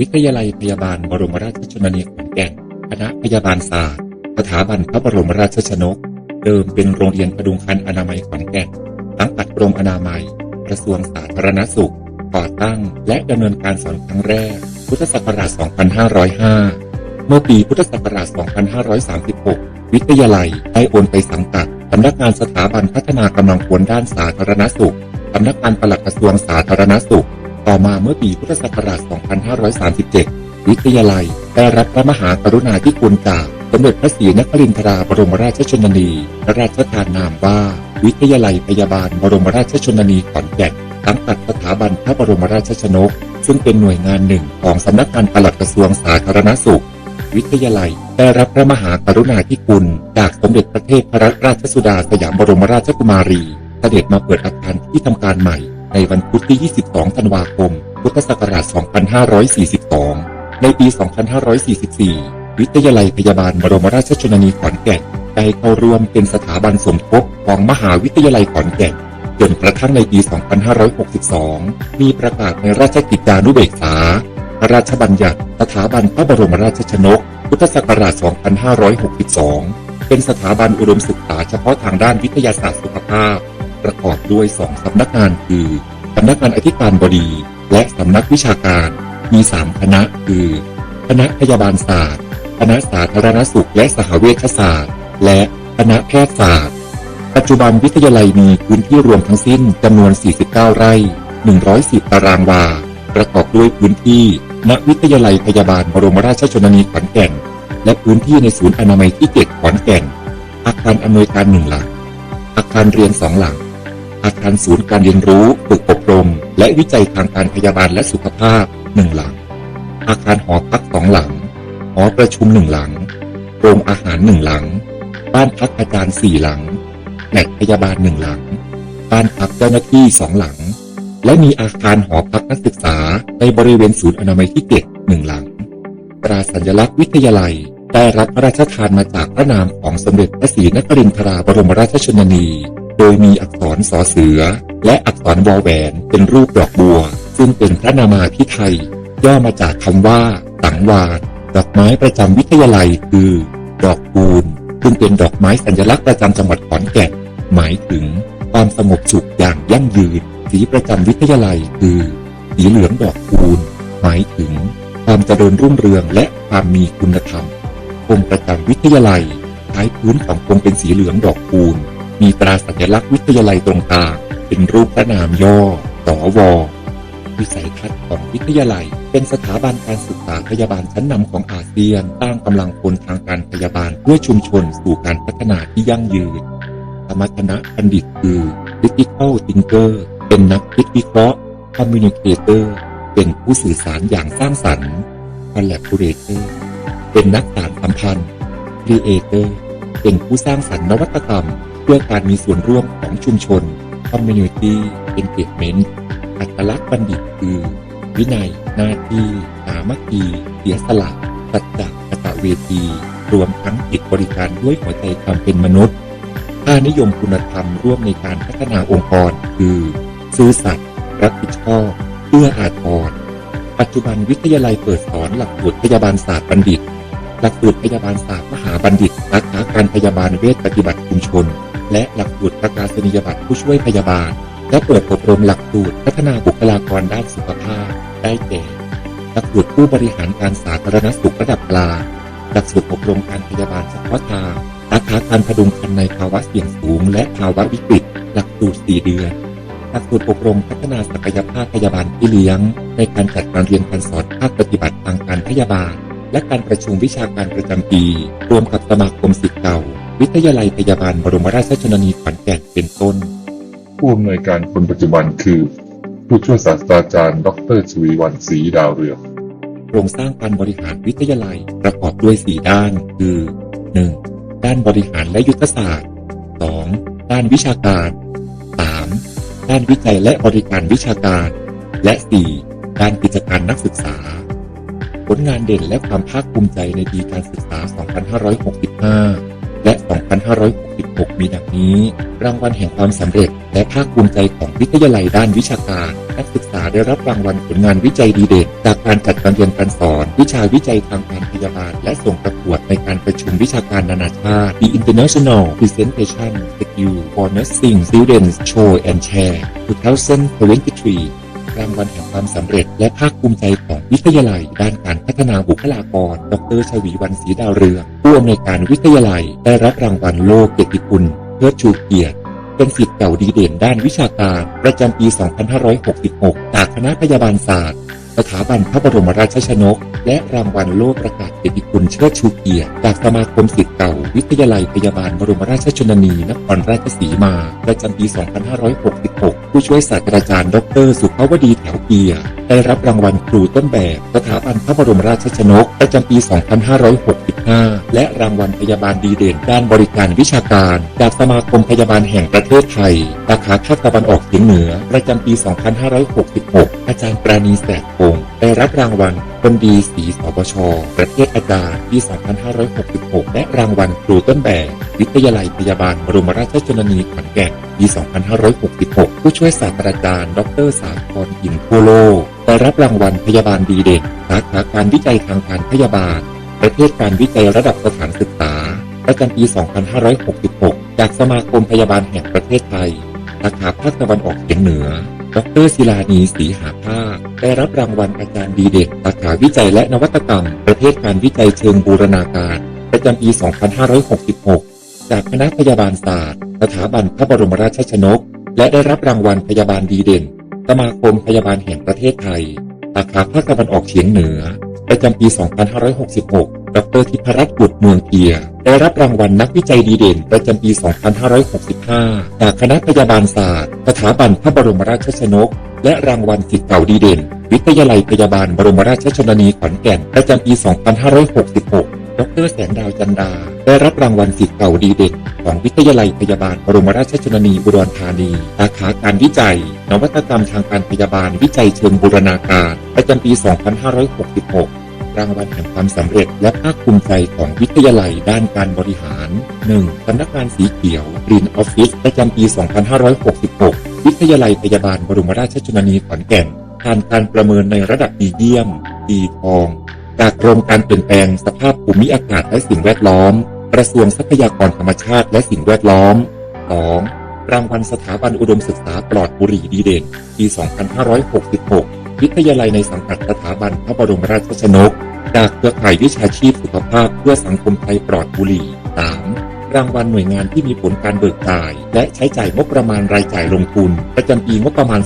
วิทยาลัยพยาบาลบรมราชชนนีขอนแก่นคณะพยาบาลศาสตร์ สถาบันพระบรมราชชนก เดิมเป็นโรงเรียนพดุงคันอนามัยขอนแก่นสังกัดกรมอนามัย กระทรวงสาธารณสุข ก่อตั้ง และดำเนินการสอนครั้งแรก พุทธศักราช 2505 เมื่อปีพุทธศักราช 2536 วิทยาลัยได้โอนไปสังกัดสำนักงานสถาบันพัฒนากำลังพลด้านสาธารณสุขสำนักงานปลัดกระทรวงสาธารณสุข ต่อมาเมื่อปีพุทธศักราช 2537 วิทยาลัยได้รับพระมหากรุณาธิคุณจากสมเด็จพระศรีนครินทราบรมราชชนนีพระราชทานนามว่า วิทยาลัยพยาบาลบรมราชชนนีขอนแก่นสังกัดสถาบันพระบรมราชชนก ซึ่งเป็นหน่วยงานหนึ่งของสำนักงานปลัดกระทรวงสาธารณสุข วิทยาลัยได้รับพระมหากรุณาธิคุณ จากสมเด็จพระเทพรัตนราชสุดาสยามบรมราชกุมารี เสด็จมาเปิดอาคารที่ทำการใหม่ ในวันพุธที่ 22 ธันวาคม พุทธศักราช 2542 ในปี 2544 วิทยาลัยพยาบาลบรมราชชนนีขอนแก่นได้เข้าร่วมเป็นสถาบันสมทบของมหาวิทยาลัยขอนแก่นจนกระทั่งในปี 2562 มีประกาศในราชกิจจานุเบกษา พระราชบัญญัติสถาบันพระบรมราชชนก พุทธศักราช 2562 เป็นสถาบันอุดมศึกษาเฉพาะทางด้านวิทยาศาสตร์สุขภาพ ประกอบด้วยสองสำนักงานคือ สำนักงานอธิการบดี และสำนักวิชาการมีสามคณะคือ คณะพยาบาลศาสตร์ คณะสาธารณสุข และสหเวชศาสตร์ และคณะแพทยศาสตร์ ปัจจุบันวิทยาลัยมีพื้นที่รวมทั้งสิ้นจำนวน 49 ไร่ 110 ตารางวา ประกอบด้วยพื้นที่ ณ วิทยาลัยพยาบาลบรมราชชนนีขอนแก่น และพื้นที่ในศูนย์อนามัยที่7ขอนแก่น อาคารอำนวยการหนึ่งหลัง อาคารเรียนสองหลัง อาคารศูนย์การเรียนรู้ฝึกอบรม และวิจัยทางการพยาบาลและสุขภาพหนึ่งหลัง อาคารหอพักสองหลัง หอประชุมหนึ่งหลัง โรงอาหารหนึ่งหลัง บ้านพักอาจารย์สี่หลังแหล่งพยาบาลหนึ่งหลัง บ้านพักเจ้าหน้าที่สองหลัง และมีอาคารหอพักนักศึกษาในบริเวณศูนย์อนามัยที่เจ็ดหนึ่งหลัง ตราสัญลักษณ์วิทยาลัยได้รับพระราชทานมาจากพระนามของสมเด็จพระศรีนครินทราบรมราชชนนี ดยมีอักษรสอเสือ และอักษรวอแหวนเป็นรูปดอกบัว ซึ่งเป็นพระนามาพิไทย ย่อมาจากคำว่า สังวาสดอกไม้ประจำวิทยาลัยคือ ดอกคูณซึ่งเป็นดอกไม้สัญลักษณ์ประจำจังหวัดขอนแก่นหมายถึงความสงบสุขอย่างยั่งยืน สีประจำวิทยาลัยคือ สีเหลืองดอกคูณหมายถึง ความเจริญรุ่งเรืองและความมีคุณธรรมธงค์ประจำวิทยาลัยท้ายพื้นของธงเป็นสีเหลืองดอกคูณ มีตราสัญลักษณ์วิทยาลัยตรงกลางเป็นรูปพระนามย่อสอววิสัยทัศน์ของวิทยาลัย เป็นสถาบันการศึกษาพยาบาลชั้นนำของอาเซียนสร้างกำลังคนทางการพยาบาลเพื่อชุมชนสู่การพัฒนาที่ยั่งยืนสมรรถนะบัณฑิตคือ Critical Thinker เป็นนักคิดวิเคราะห์ Communicator เป็นผู้สื่อสารอย่างสร้างสรรค์ Collaborator เป็นนักสารสัมพันธ์ Creator เป็นผู้สร้างสรรค์นวัตกรรม เพื่อการมีส่วนร่วมของชุมชน Community Engagement อัตลักษณ์บัณฑิตคือ วินัย หน้าที่สามัคคีเสียสละสัจจะกตเวที รวมทั้งจิตบริการด้วยหัวใจความเป็นมนุษย์ค่านิยมคุณธรรมร่วมในการพัฒนาองค์กร คือ ซื่อสัตย์รับผิดชอบเอื้ออาทรปัจจุบันวิทยาลัยเปิดสอนหลักสูตรพยาบาลศาสตร์บัณฑิต หลักสูตรพยาบาลศาสตร์มหาบัณฑิตสาขาการพยาบาลเวชปฏิบัติชุมชน และหลักสูตรประกาศนียบัตรผู้ช่วยพยาบาล และเปิดอบรมหลักสูตรพัฒนาบุคลากรด้านสุขภาพ ได้แก่ หลักสูตรผู้บริหารการสาธารณสุขระดับกลางหลักสูตรอบรมการพยาบาลเฉพาะทางสาขาการพดุงคันในภาวะเสี่ยงสูง และภาวะวิกฤต หลักสูตร 4 เดือน หลักสูตรอบรมพัฒนาศักยภาพพยาบาลที่เลี้ยง ในการจัดการเรียนการสอนภาคปฏิบัติทางการพยาบาล และการประชุมวิชาการประจำปี รวมกับสมาคมศิษย์เก่า วิทยาลัยพยาบาลบรมราชชนนีขอนแก่นเป็นต้น ผู้อำนวยการคนปัจจุบันคือ ผู้ช่วยศาสตราจารย์ ดรชวีวันศรีดาวเรืองโครงสร้างการบริหารวิทยาลัยประกอบด้วย 4 ด้าน คือ 1. ด้านบริหารและยุทธศาสตร์ 2. ด้านวิชาการ 3. ด้านวิจัยและบริการวิชาการ และ 4. ด้านกิจการนักศึกษา ผลงานเด่นและความภาคภูมิใจในปีการศึกษา 2565 และ 2566 มีดังนี้ รางวัลแห่งความสำเร็จ และภาคภูมิใจของวิทยาลัยด้านวิชาการ นักศึกษาได้รับรางวัลผลงานวิจัยดีเด่น จากการจัดการเรียนการสอน วิชาวิจัยทางการพยาบาล และส่งประกวดในการประชุมวิชาการนานาชาติ The International Presentation Skill for Nursing Students Show and Share 2023 รางวัลแห่งความสำเร็จและภาคภูมิใจของวิทยาลัย ด้านการพัฒนาบุคลากร ดรชวีวันศรีดาวเรืองผู้อำนวยการวิทยาลัย ได้รับรางวัลโลกเกียรติคุณเพื่อชูเกียรติเป็นสิทธิ์เก่าดีเด่นด้านวิชาการ ประจำปี 2566 จากคณะพยาบาลศาสตร์ สถาบันพระบรมราชชนก และรางวัลโลกประกาศ เกียรติคุณเชิดชูเกียรติจากสมาคมสิทธิ์เก่า วิทยาลัยพยาบาลบรมราชชนนีนครราชสีมา ประจำปี 2566 ผู้ช่วยศาสตราจารย์ ดร สุภาวดีแถวเกียรติได้รับรางวัลครูต้นแบบสถาบันพระบรมราชชนก ประจำปี 2565 และรางวัลพยาบาลดีเด่นด้านบริการวิชาการ จากสมาคมพยาบาลแห่งประเทศไทย สาขาภาคตะวันออกเฉียงเหนือ ประจำปี 2566 อาจารย์ปราณีแสกคง ได้รับรางวัลคนดีสีสปช ประเทศอาจารย์ปี 2566 และรางวัลครูต้นแบบ วิทยาลัยพยาบาลบรมราชชนนีขอนแก่นปี 2566 ผู้ช่วยศาสตราจารย์ ดรสาครอินโพโลได้รับรางวัลพยาบาลดีเด่นสาขาการวิจัยทางการพยาบาล ประเภทการวิจัยระดับสถานศึกษา ประจำปี 2566 จากสมาคมพยาบาลแห่งประเทศไทยสาขาภาคตะวันออกเฉียงเหนือ ดรศิลานีสีหาภาคได้รับรางวัลอาจารย์ดีเด่นสาขาวิจัยและนวัตกรรม ประเภทการวิจัยเชิงบูรณาการ ประจำปี 2566 จากคณะพยาบาลศาสตร์ สถาบันพระบรมราชชนก และได้รับรางวัลพยาบาลดีเด่น สมาคมพยาบาลแห่งประเทศไทยสาขาภาคตะวันออกเฉียงเหนือ ประจำปี 2566 ดรทิพรัตน์บุตรเมืองเกียรได้รับรางวัลนักวิจัยดีเด่น ประจำปี 2565 จากคณะพยาบาลศาสตร์ สถาบันพระบรมราชชนก และรางวัลสิทธิ์เก่าดีเด่น วิทยาลัยพยาบาลบรมราชชนนีขอนแก่น ประจำปี 2566ดรแสงดาวจันดา ได้รับรางวัลสิทธิ์เก่าดีเด่นของวิทยาลัยพยาบาลบรมราชชนนีอุดรธานี สาขาการวิจัย นวัตกรรมทางการพยาบาลวิจัยเชิงบูรณาการ ประจำปี 2566 รางวัลแห่งความสำเร็จและภาคภูมิใจของวิทยาลัยด้านการบริหาร 1. สำนักงานสีเขียว Green Office ประจำปี 2566 วิทยาลัยพยาบาลบรมราชชนนีขอนแก่นผ่านการประเมินในระดับดีเยี่ยม ดีทอง จากกรมการเปลี่ยนแปลงสภาพภูมิอากาศและสิ่งแวดล้อม กระทรวงทรัพยากรธรรมชาติและสิ่งแวดล้อม 2. รางวัลสถาบันอุดมศึกษาปลอดบุหรี่ดีเด่น ปี 2566 วิทยาลัยในสังกัดสถาบันพระบรมราชชนก จากเครือข่ายวิชาชีพสุขภาพเพื่อสังคมไทยปลอดบุหรี่ 3. รางวัลหน่วยงานที่มีผลการเบิกจ่าย และใช้จ่ายงบประมาณรายจ่ายลงทุน ประจำปีงบประมาณ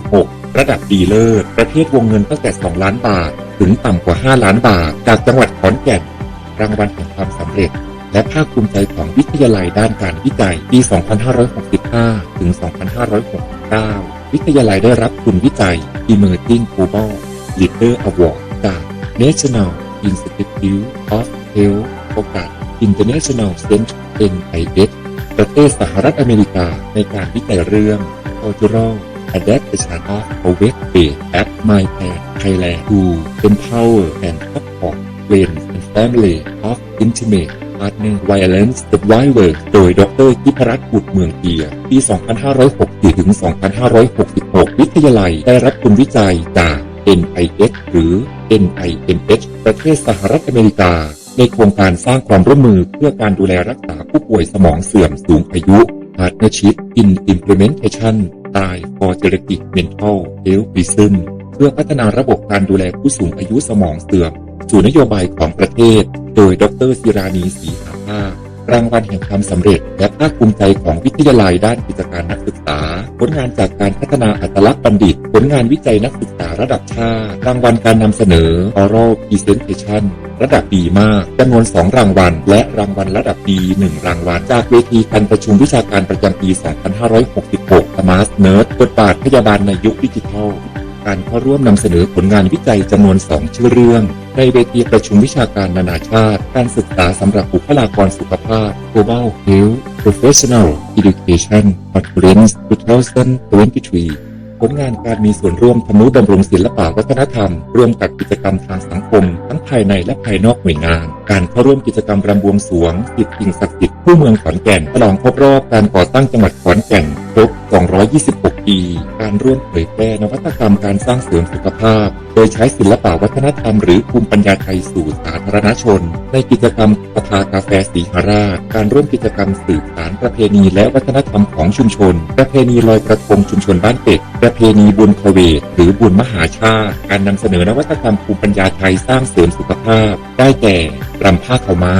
2566 ระดับดีเลิศประเภทวงเงินตั้งแต่ 2 ล้านบาท ถึงต่ำกว่า 5 ล้านบาท จากจังหวัดขอนแก่น รางวัลแห่งความสำเร็จและภาคภูมิใจของวิทยาลัยด้านการวิจัยปี 2565 ถึง 2569 วิทยาลัยได้รับทุนวิจัย Emerging Global Leader Award จาก National Institute of Health โอกาส International Center NIH ประเทศสหรัฐอเมริกาในการวิจัยเรื่อง Cultural Adaptation of COVID Based App MyPad Thailand to Empower and Support Friends and Family of Intimate Partner Violence Survivor โดย ดรทิพรัตน์บุตรเมืองเกียร์ปี 2564ถึง 2566 วิทยาลัยได้รับทุนวิจัยจาก NIH หรือ NIMH ประเทศสหรัฐอเมริกา ในโครงการสร้างความร่วมมือเพื่อการดูแลรักษาผู้ป่วยสมองเสื่อมสูงอายุ Partnership in Implementation Time for Geriatric Mental Health Wisdom เพื่อพัฒนาระบบการดูแลผู้สูงอายุสมองเสื่อม สู่นโยบายของประเทศ โดย ดรศิรานีศรีหาภาครางวัลแห่งความสำเร็จ และภาคภูมิใจของวิทยาลัยด้านกิจการนักศึกษา ผลงานจากการพัฒนาอัตลักษณ์บัณฑิต ผลงานวิจัยนักศึกษาระดับชาติ รางวัลการนำเสนอ oral presentation ระดับดีมากจำนวน 2 รางวัล และรางวัลระดับดี 1 รางวัล จากเวทีการประชุมวิชาการประจำปี 2566 Smart Nerd บทบาทพยาบาลในยุคดิจิทัล การเข้าร่วมนำเสนอผลงานวิจัยจำนวน 2 ชื่อเรื่อง ในเวทีประชุมวิชาการนานาชาติ การศึกษาสำหรับบุคลากรสุขภาพ Global Health Professional Education Conference 2023ผลงานการมีส่วนร่วมทำนุบำรุงศิลปะวัฒนธรรม ร่วมกับกิจกรรมทางสังคม ทั้งภายในและภายนอกหน่วยงานการเข้าร่วมกิจกรรมรำบวงสวงสิทธิ์สิ่งศักดิ์สิทธิ์ผู้เมืองขอนแก่นฉลองครบรอบการก่อตั้งจังหวัดขอนแก่นครบ 226 ปี การร่วมเผยแพร่นวัตกรรมการสร้างเสริมสุขภาพ โดยใช้ศิลปะวัฒนธรรมหรือภูมิปัญญาไทยสู่สาธารณชน ในกิจกรรมสภากาแฟสีหราช การร่วมกิจกรรมสืบสารประเพณีและวัฒนธรรมของชุมชน ประเพณีลอยกระทงชุมชนบ้านเป็ด ประเพณีบุญพเวทหรือบุญมหาชาติ การนำเสนอนวัตกรรมภูมิปัญญาไทยสร้างเสริมสุขภาพ ได้แก่ รำผ้าขาวม้า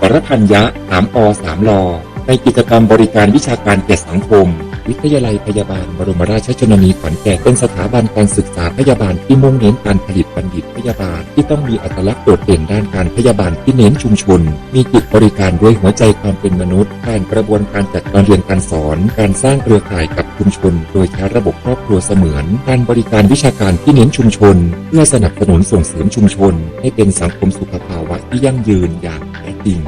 ปรพัญญะสามอสามลอในกิจกรรมบริการวิชาการแก่สังคม วิทยาลัยพยาบาลบรมราชชนนีขอนแก่นเป็นสถาบันการศึกษาพยาบาลที่มุ่งเน้นการผลิตบัณฑิตพยาบาลที่ต้องมีอัตลักษณ์โดดเด่นด้านการพยาบาลที่เน้นชุมชน มีจิตบริการด้วยหัวใจความเป็นมนุษย์ผ่านกระบวนการจัดการเรียนการสอน การสร้างเครือข่ายกับชุมชน โดยใช้ระบบครอบครัวเสมือน การบริการวิชาการที่เน้นชุมชน เพื่อสนับสนุนส่งเสริมชุมชน ให้เป็นสังคมสุขภาวะที่ยั่งยืนอย่างแท้จริง